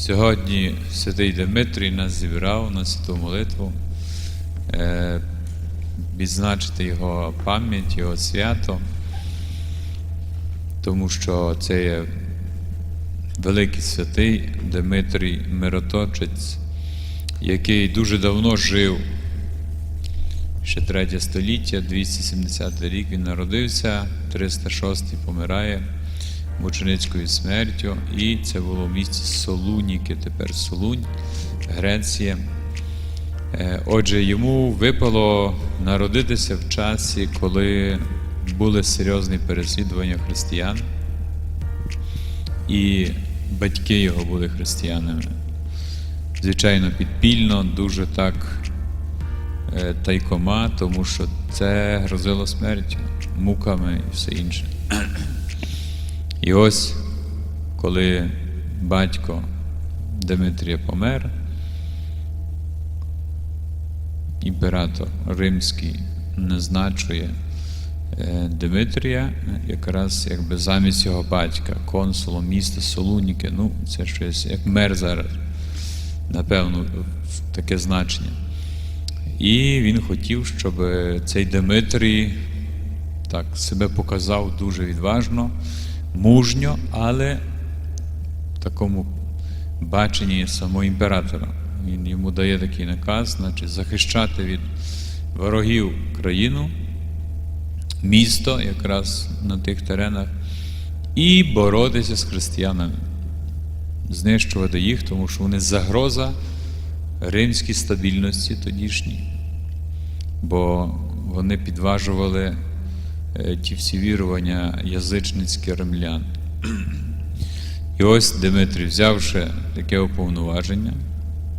Сьогодні святий Дмитрій нас зібрав на святу молитву, е, відзначити його пам'ять, його свято, тому що це є великий святий Дмитрій Мироточець, який дуже давно жив. Ще третє століття, 270 рік він народився, 306 помирає мученицькою смертю, і це було в місті Солуніки, тепер Солунь, Греція. Е, Отже, йому випало народитися в часі, коли були серйозні переслідування християн, і батьки його були християнами. Звичайно, підпільно, дуже так е, тайкома, тому що це грозило смертю, муками і все інше. І ось, коли батько Дмитрія помер, імператор Римський назначує е, Дмитрія якраз якби замість його батька, консулом міста Солуніки. Ну, це щось як мер зараз, напевно, таке значення. І він хотів, щоб цей Дмитрій так себе показав дуже відважно, мужньо, але в такому баченні самого імператора. Він йому дає такий наказ, значить, захищати від ворогів країну, місто якраз на тих теренах, і боротися з християнами, знищувати їх, тому що вони загроза римській стабільності тодішній, бо вони підважували ті всі вірування язичницькі римлян. І ось Дмитрій, взявши таке уповноваження,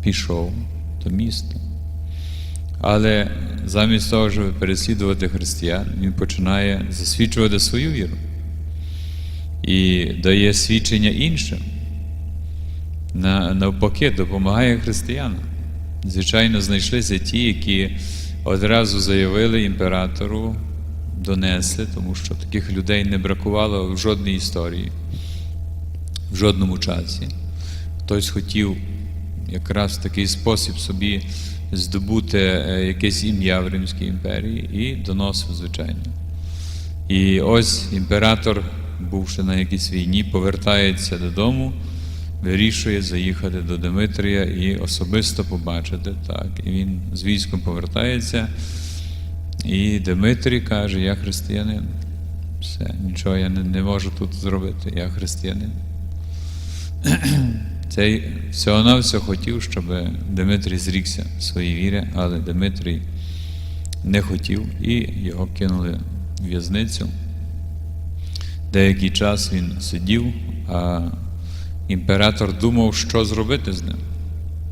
пішов до міста. Але замість того, щоб переслідувати християн, він починає засвідчувати свою віру і дає свідчення іншим. Навпаки, допомагає християнам. Звичайно, знайшлися ті, які одразу заявили імператору, донесли, тому що таких людей не бракувало в жодній історії, в жодному часі. Хтось хотів якраз в такий спосіб собі здобути е, якесь ім'я в Римській імперії і доносив, звичайно. І ось імператор, бувши на якійсь війні, повертається додому, вирішує заїхати до Дмитрія і особисто побачити. Так. І він з військом повертається. І Дмитрій каже: Я християнин. Все, нічого я не, не можу тут зробити, я християнин. Цей всього-навсього хотів, щоб Дмитрій зрікся своїй віри, але Дмитрій не хотів і його кинули в в'язницю. Деякий час він сидів, а імператор думав, що зробити з ним.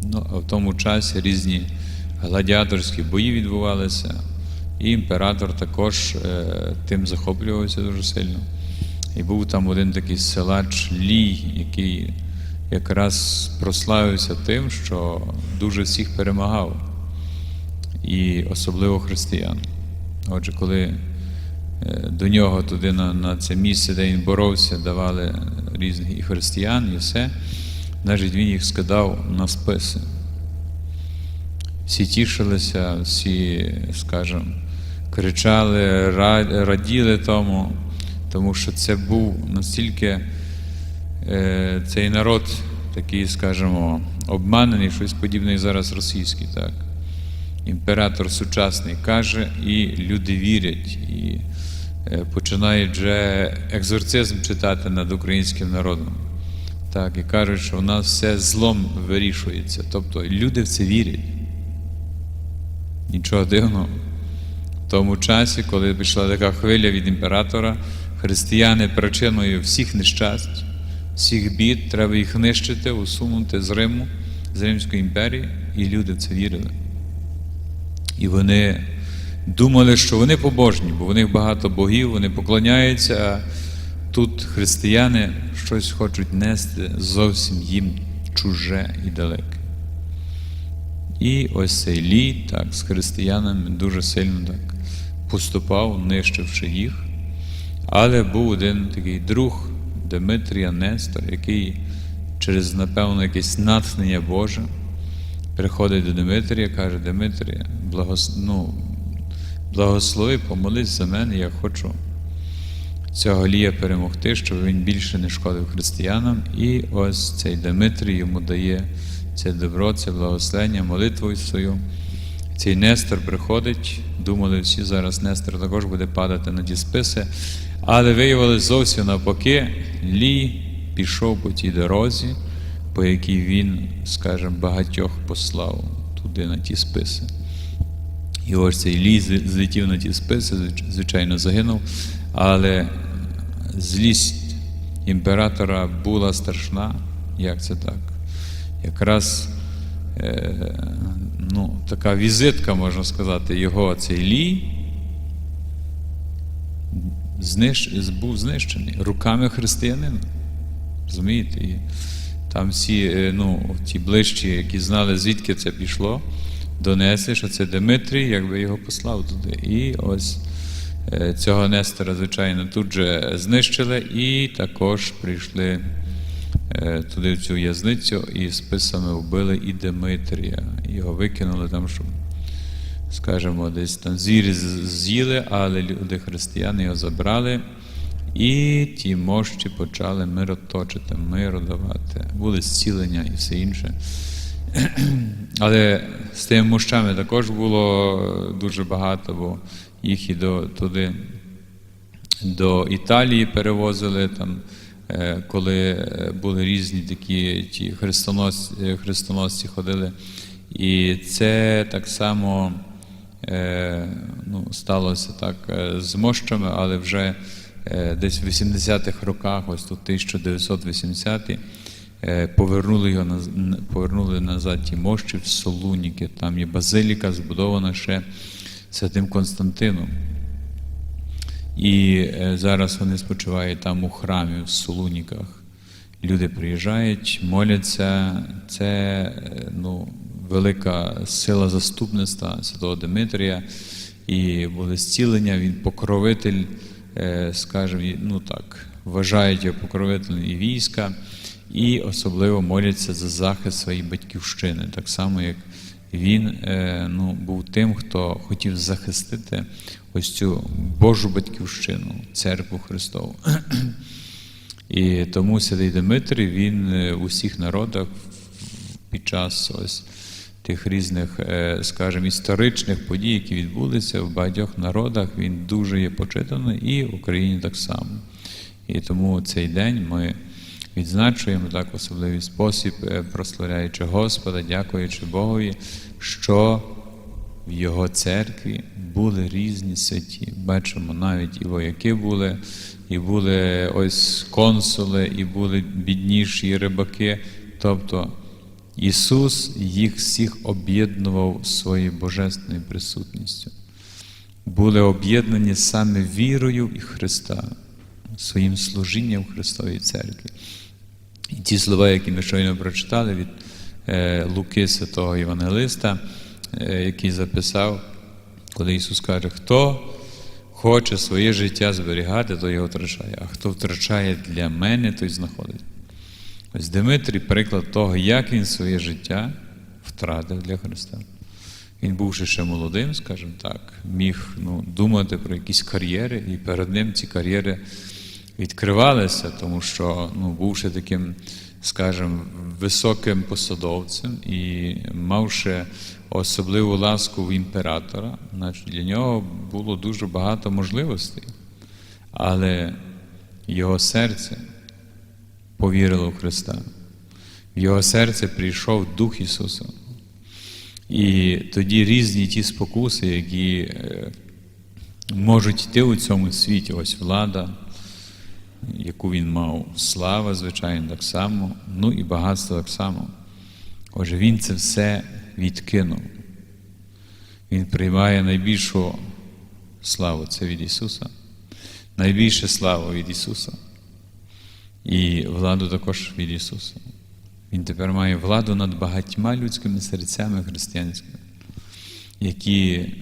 Ну, а в тому часі різні гладіаторські бої відбувалися, і імператор також е, тим захоплювався дуже сильно. І був там один такий силач Лій, який якраз прославився тим, що дуже всіх перемагав, і особливо християн. Отже, коли е, до нього туди на, на це місце, де він боровся, давали різних і християн, і все, навіть він їх скидав на списи. Всі тішилися, всі, скажімо, кричали, раділи тому, тому що це був настільки е, цей народ такий, скажімо, обманений, щось подібне зараз російський, так. Імператор сучасний каже, і люди вірять, і е, починають вже екзорцизм читати над українським народом. Так, і кажуть, що у нас все злом вирішується. Тобто люди в це вірять. Нічого дивного. Тому часі, коли пішла така хвиля від імператора, християни причиною всіх нещасть, всіх бід, треба їх нищити, усунути з Риму, з Римської імперії, і люди в це вірили. І вони думали, що вони побожні, бо в них багато богів, вони поклоняються, а тут християни щось хочуть нести зовсім їм чуже і далеке. І ось цей лій так, з християнами дуже сильно так поступав, нищивши їх. Але був один такий друг Дмитрія Нестор, який через, напевно, якесь натхнення Боже, приходить до Димитрія, каже, Димитрія, благос... ну, благослови, помолись за мене, я хочу цього Лія перемогти, щоб він більше не шкодив християнам. І ось цей Димитрій йому дає це добро, це благословення, молитвою свою. Цей Нестор приходить, думали всі зараз, Нестор також буде падати на ті списи, але виявилось зовсім навпаки, Лій пішов по тій дорозі, по якій він, скажімо, багатьох послав туди на ті списи. І ось цей лій злетів на ті списи, звичайно, загинув, але злість імператора була страшна. Як це так? Якраз е, ну, така візитка, можна сказати, його цей лій знищ, був знищений руками християнина. Розумієте? І там всі е, ну, ті ближчі, які знали, звідки це пішло, донесли, що це Дмитрій, якби його послав туди. І ось е, цього Нестора, звичайно, тут же знищили, і також прийшли туди в цю в'язницю і списами вбили і Дмитрія. Його викинули там, щоб, скажімо, десь там звірі з- з'їли, але люди християни його забрали. І ті мощі почали мироточити, миру давати. Були зцілення і все інше. Але з тими мощами також було дуже багато, бо їх і до, туди до Італії перевозили, там, е, коли е, були різні такі ті хрестоносці, е, хрестоносці ходили. І це так само е, ну, сталося так е, з мощами, але вже е, десь в 80-х роках, ось тут 1980-ті, е, повернули його повернули назад ті мощі в Солуніки. Там є базиліка, збудована ще святим Константином. І е, зараз вони спочивають там у храмі в Солуніках. Люди приїжджають, моляться. Це е, ну, велика сила заступництва Святого Дмитрія. І буде зцілення, він покровитель, е, скажімо, ну так, вважають його покровителем і війська, і особливо моляться за захист своєї батьківщини, так само як він е, ну, був тим, хто хотів захистити ось цю Божу батьківщину, церкву Христову. І тому святий Дмитрій, він е, у всіх народах під час ось тих різних, е, скажімо, історичних подій, які відбулися в багатьох народах, він дуже є почитаний і в Україні так само. І тому цей день ми відзначуємо так в особливий спосіб, е, прославляючи Господа, дякуючи Богові, що в його церкві були різні святі. Бачимо, навіть і вояки були, і були ось консули, і були бідніші і рибаки. Тобто Ісус їх всіх об'єднував своєю божественною присутністю. Були об'єднані саме вірою в Христа, своїм служінням Христовій церкві. І ті слова, які ми щойно прочитали від е, Луки Святого Євангелиста, е, який записав, коли Ісус каже, хто хоче своє життя зберігати, то його втрачає, а хто втрачає для мене, той знаходить. Ось Дмитрій приклад того, як він своє життя втратив для Христа. Він, бувши ще молодим, скажімо так, міг ну, думати про якісь кар'єри, і перед ним ці кар'єри відкривалися, тому що, ну, бувши таким, скажімо, високим посадовцем і мавши особливу ласку в імператора, значить для нього було дуже багато можливостей. Але його серце повірило в Христа. В його серце прийшов Дух Ісуса. І тоді різні ті спокуси, які е, можуть йти у цьому світі, ось влада, яку він мав, слава, звичайно, так само, ну і багатство так само. Отже, він це все відкинув. Він приймає найбільшу славу це від Ісуса, найбільше славу від Ісуса. І владу також від Ісуса. Він тепер має владу над багатьма людськими серцями християнськими, які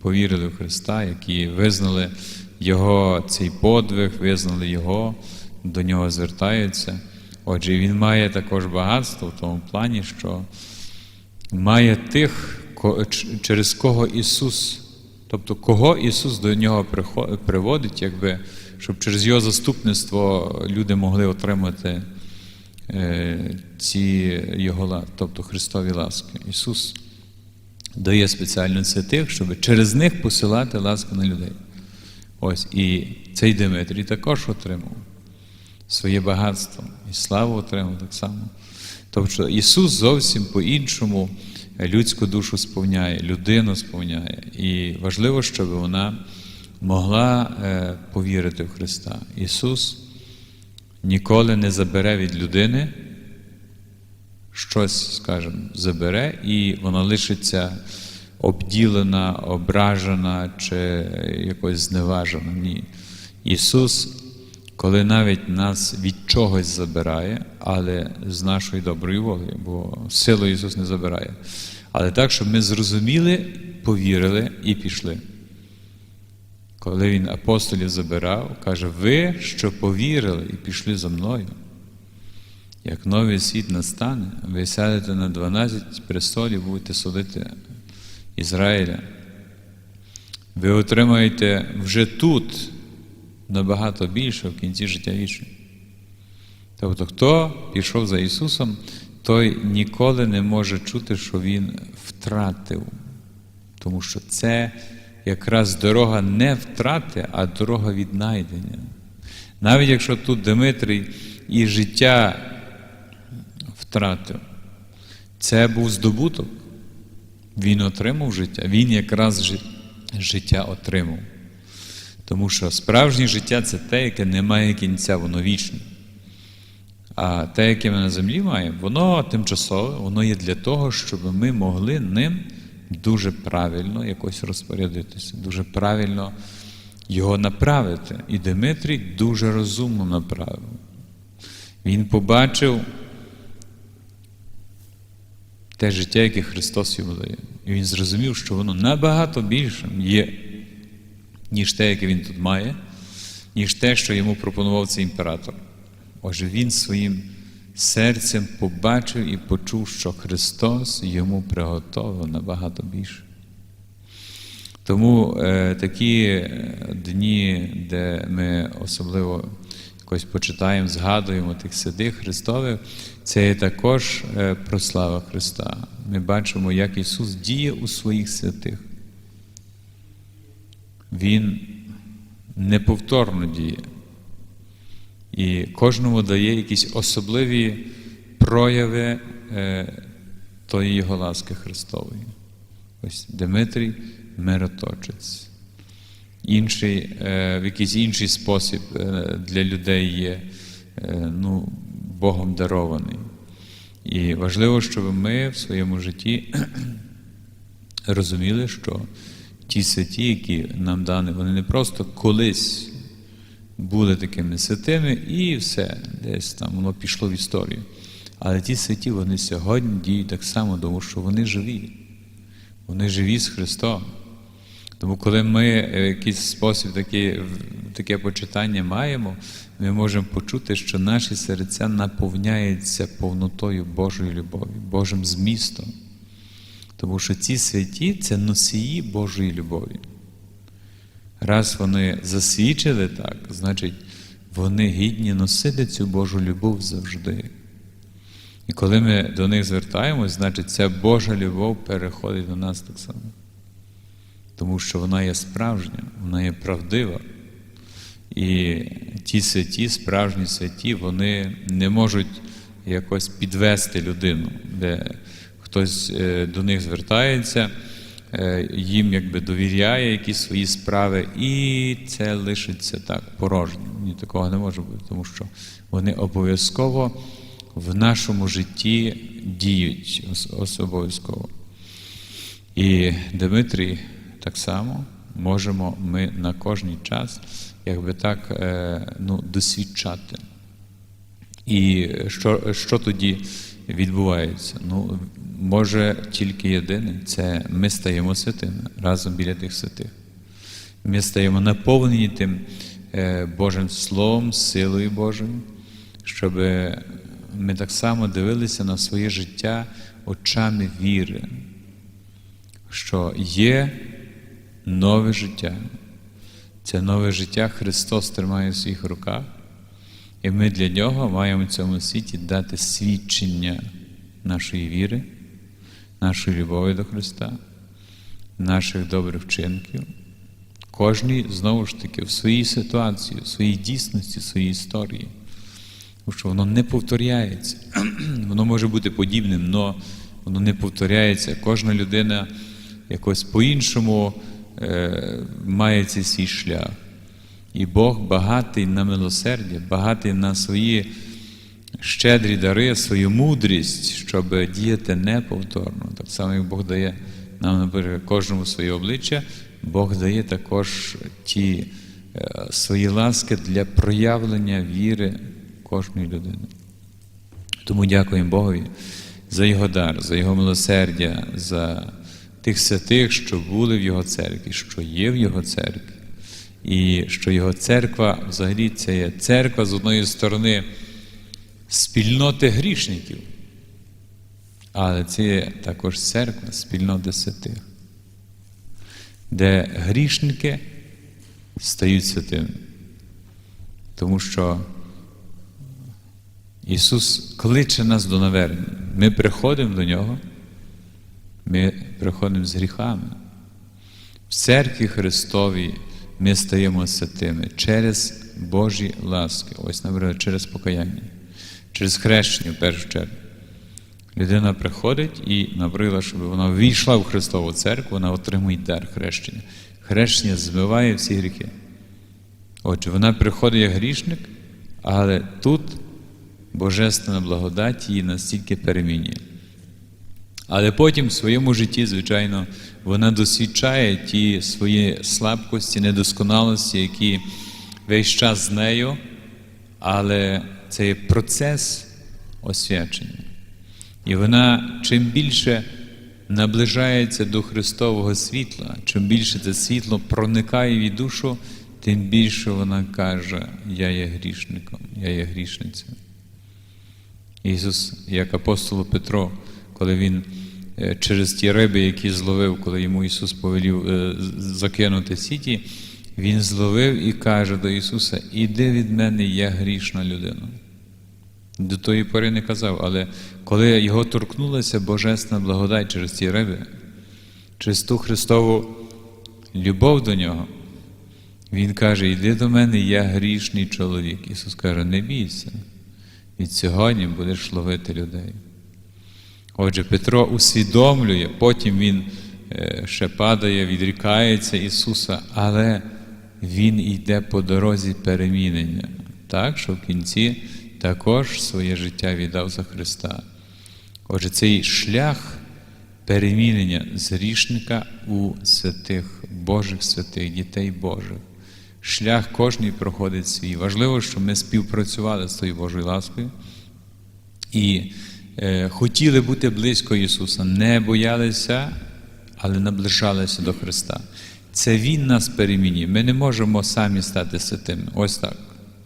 повірили в Христа, які визнали Його цей подвиг, визнали Його, до нього звертаються. Отже, він має також багатство в тому плані, що має тих, через кого Ісус, тобто кого Ісус до нього приводить, якби, щоб через Його заступництво люди могли отримати е, ці Його, тобто Христові ласки. Ісус дає спеціально це тих, щоб через них посилати ласку на людей. Ось і цей Димитрій також отримав своє багатство і славу отримав так само. Тобто Ісус зовсім по-іншому людську душу сповняє, людину сповняє. І важливо, щоб вона могла е, повірити в Христа. Ісус ніколи не забере від людини щось, скажімо, забере, і вона лишиться обділена, ображена чи якось зневажена. Ні. Ісус, коли навіть нас від чогось забирає, але з нашої доброї волі, бо силою Ісус не забирає. Але так, щоб ми зрозуміли, повірили і пішли. Коли Він апостолів забирав, каже, ви, що повірили і пішли за мною. Як новий світ настане, ви сядете на 12 престолів, будете судити Ізраїля. Ви отримаєте вже тут набагато більше в кінці життя вічного. Тобто, хто пішов за Ісусом, той ніколи не може чути, що Він втратив. Тому що це якраз дорога не втрати, а дорога віднайдення. Навіть якщо тут Дмитрій і життя втратив, це був здобуток. Він отримав життя, він якраз життя отримав. Тому що справжнє життя це те, яке не має кінця, воно вічне. А те, яке ми на землі маємо, воно тимчасове, воно є для того, щоб ми могли ним дуже правильно якось розпорядитися, дуже правильно його направити. І Дмитрій дуже розумно направив. Він побачив те життя, яке Христос йому дає. І він зрозумів, що воно набагато більшим є, ніж те, яке він тут має, ніж те, що йому пропонував цей імператор. Отже, він своїм серцем побачив і почув, що Христос йому приготовив набагато більше. Тому е, такі е, дні, де ми особливо якось почитаємо, згадуємо тих святих Христових, це є також е, прослава Христа. Ми бачимо, як Ісус діє у своїх святих. Він неповторно діє. І кожному дає якісь особливі прояви е, тої Його ласки Христової. Ось Дмитрій мироточець. Інший, е, в якийсь інший спосіб е, для людей є е, ну, Богом дарований. І важливо, щоб ми в своєму житті розуміли, що ті святі, які нам дані, вони не просто колись були такими святими, і все, десь там воно пішло в історію. Але ті святі, вони сьогодні діють так само, тому що вони живі. Вони живі з Христом. Тому, коли ми е, в якийсь спосіб такі, таке почитання маємо, ми можемо почути, що наші серця наповняються повнотою Божої любові, Божим змістом. Тому що ці святі це носії Божої любові. Раз вони засвідчили так, значить, вони гідні носити цю Божу любов завжди. І коли ми до них звертаємось, значить ця Божа любов переходить до нас так само. Тому що вона є справжня, вона є правдива. І ті святі, справжні святі, вони не можуть якось підвести людину, де хтось е, до них звертається, е, їм якби довіряє якісь свої справи, і це лишиться так порожнім. Ні, такого не може бути, тому що вони обов'язково в нашому житті діють ос- ос- обов'язково. І Дмитрій так само можемо ми на кожний час, якби так, е, ну, досвідчати. І що, що тоді відбувається? Ну, може тільки єдине, це ми стаємо святими разом біля тих святих. Ми стаємо наповнені тим е, Божим Словом, силою Божою, щоб ми так само дивилися на своє життя очами віри, що є нове життя. Це нове життя Христос тримає в своїх руках, і ми для нього маємо в цьому світі дати свідчення нашої віри, нашої любові до Христа, наших добрих вчинків. Кожній, знову ж таки, в своїй ситуації, в своїй дійсності, в своїй історії. Тому що воно не повторяється. Воно може бути подібним, але воно не повторяється. Кожна людина якось по-іншому має цей свій шлях. І Бог багатий на милосердя, багатий на свої щедрі дари, свою мудрість, щоб діяти неповторно. Так само, як Бог дає нам, наприклад, кожному своє обличчя, Бог дає також ті е, свої ласки для проявлення віри кожної людини. Тому дякуємо Богові за Його дар, за Його милосердя, за тих святих, що були в Його церкві, що є в Його церкві. І що Його церква взагалі це є церква з одної сторони спільноти грішників, але це є також церква спільноти святих, де грішники стають святими. Тому що Ісус кличе нас до навернення. Ми приходимо до Нього, ми приходимо з гріхами. В церкві Христовій ми стаємо святими через Божі ласки, ось, наприклад, через покаяння, через хрещення в першу чергу. Людина приходить і, наприклад, щоб вона війшла в Христову церкву, вона отримує дар хрещення. Хрещення змиває всі гріхи. Отже, вона приходить як грішник, але тут Божественна благодать її настільки перемінює. Але потім в своєму житті, звичайно, вона досвідчає ті свої слабкості, недосконалості, які весь час з нею, але це є процес освячення. І вона чим більше наближається до Христового світла, чим більше це світло проникає в її душу, тим більше вона каже: Я є грішником, я є грішницею. Ісус, як апостолу Петро, коли Він через ті риби, які зловив, коли йому Ісус повелів е, закинути сіті, Він зловив і каже до Ісуса: Іди від мене, я грішна людина. До тої пори не казав, але коли його торкнулася Божественна благодать через ті риби, через ту Христову любов до нього, Він каже: Іди до мене, я грішний чоловік. Ісус каже, не бійся, від сьогодні будеш ловити людей. Отже, Петро усвідомлює, потім він е, ще падає, відрікається Ісуса, але Він йде по дорозі перемінення, так, що в кінці також своє життя віддав за Христа. Отже, цей шлях перемінення з грішника у святих, Божих святих, дітей Божих. Шлях кожний проходить свій. Важливо, щоб ми співпрацювали з тою Божою ласкою і хотіли бути близько Ісуса, не боялися, але наближалися до Христа. Це Він нас перемінює. Ми не можемо самі стати святими. Ось так.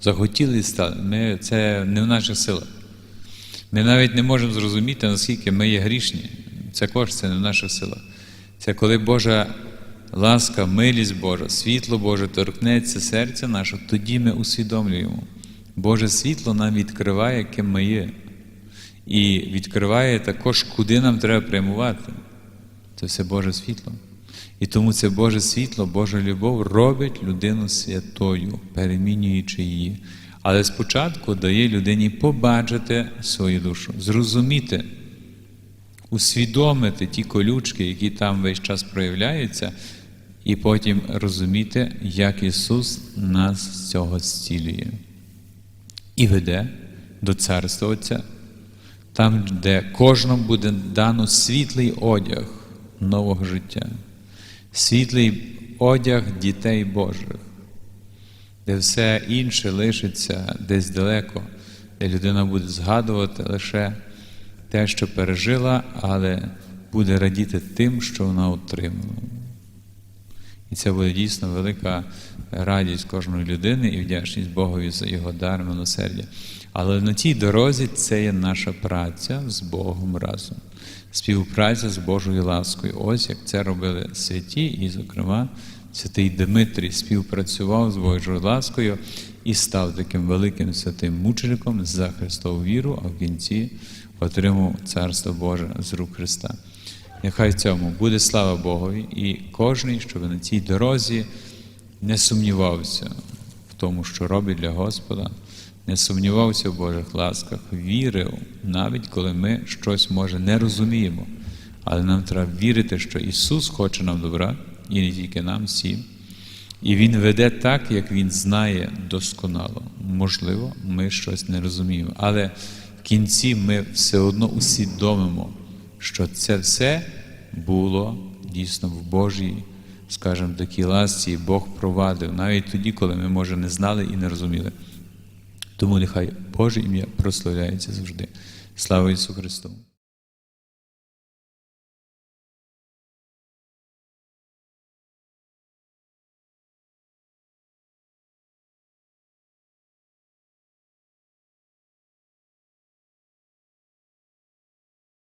Захотіли стати. Ми, Це не в наших силах. Ми навіть не можемо зрозуміти, наскільки ми є грішні. Це це не в наших силах. Це коли Божа ласка, милість Божа, світло Боже торкнеться серця наше, тоді ми усвідомлюємо. Боже світло нам відкриває, ким ми є. І відкриває також, куди нам треба прямувати. Це все Боже світло. І тому це Боже світло, Божа любов робить людину святою, перемінюючи її. Але спочатку дає людині побачити свою душу, зрозуміти, усвідомити ті колючки, які там весь час проявляються, і потім розуміти, як Ісус нас з цього зцілює. І веде до Царства Отця, там, де кожному буде дано світлий одяг нового життя, світлий одяг дітей Божих, де все інше лишиться десь далеко, де людина буде згадувати лише те, що пережила, але буде радіти тим, що вона отримала. І це буде дійсно велика радість кожної людини і вдячність Богові за його дар милосердя. Але на тій дорозі це є наша праця з Богом разом. Співпраця з Божою ласкою. Ось як це робили святі, і, зокрема, святий Дмитрій співпрацював з Божою ласкою і став таким великим святим мучеником за Христову віру, а в кінці отримав Царство Боже з рук Христа. Нехай в цьому буде слава Богові, і кожен, щоб на цій дорозі не сумнівався в тому, що робить для Господа, не сумнівався в Божих ласках, вірив, навіть коли ми щось може не розуміємо. Але нам треба вірити, що Ісус хоче нам добра, і не тільки нам всім. І Він веде так, як Він знає досконало. Можливо, ми щось не розуміємо. Але в кінці ми все одно усвідомимо, що це все було дійсно в Божій, скажімо, такій ласці, Бог провадив, навіть тоді, коли ми, може, не знали і не розуміли. Тому нехай Боже ім'я прославляється завжди. Слава Ісусу Христу!